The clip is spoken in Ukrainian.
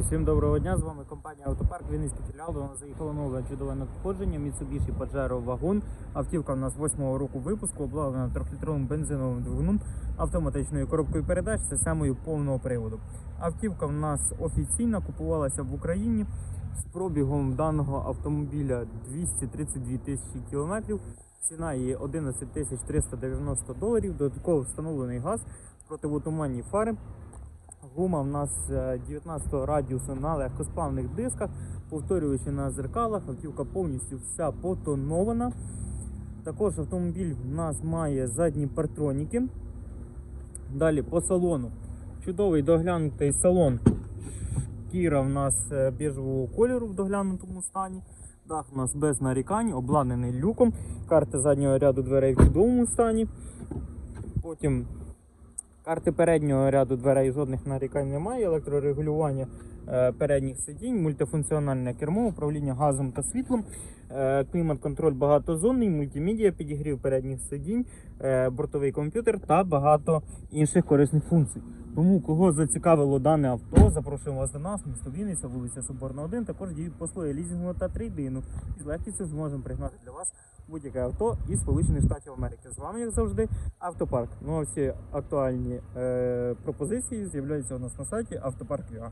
Всім доброго дня, з вами компанія Автопарк Вінницький філіал. До нас заїхало нове чудове надходження Mitsubishi Pajero Wagon. Автівка в нас 8-го року випуску, обладнана 3-літровим бензиновим двигуном, автоматичною коробкою передач, системою повного приводу. Автівка в нас офіційно купувалася в Україні з пробігом даного автомобіля 232 тисячі кілометрів. Ціна її 11 тисяч 390 доларів. Додатково встановлений газ, противотуманні фари. Гума в нас е, 19 радіусу на легкосплавних дисках, повторюючи на зеркалах, автівка повністю вся потонована. Також автомобіль в нас має задні партроніки. Далі по салону. Чудовий доглянутий салон. Шкіра в нас е, біжевого кольору в доглянутому стані. Дах у нас без нарікань, обладнаний люком. Карти заднього ряду дверей в чудовому стані. Потім Карти переднього ряду дверей жодних нарікань немає, електрорегулювання е, передніх сидінь, мультифункціональне кермо, управління газом та світлом, е, клімат-контроль багатозонний, мультимедіа, підігрів передніх сидінь, е, бортовий комп'ютер та багато інших корисних функцій. Тому кого зацікавило дане авто, запрошуємо вас до нас, місто Вінниця, вулиця Соборна 1. Також діють послуги лізінгу та трейдину. І з легкістю зможемо пригнати для вас будь-яке авто із Сполучених Штатів Америки. З вами, як завжди, автопарк. Ну а всі актуальні е, пропозиції з'являються у нас на сайті Автопарк.ua.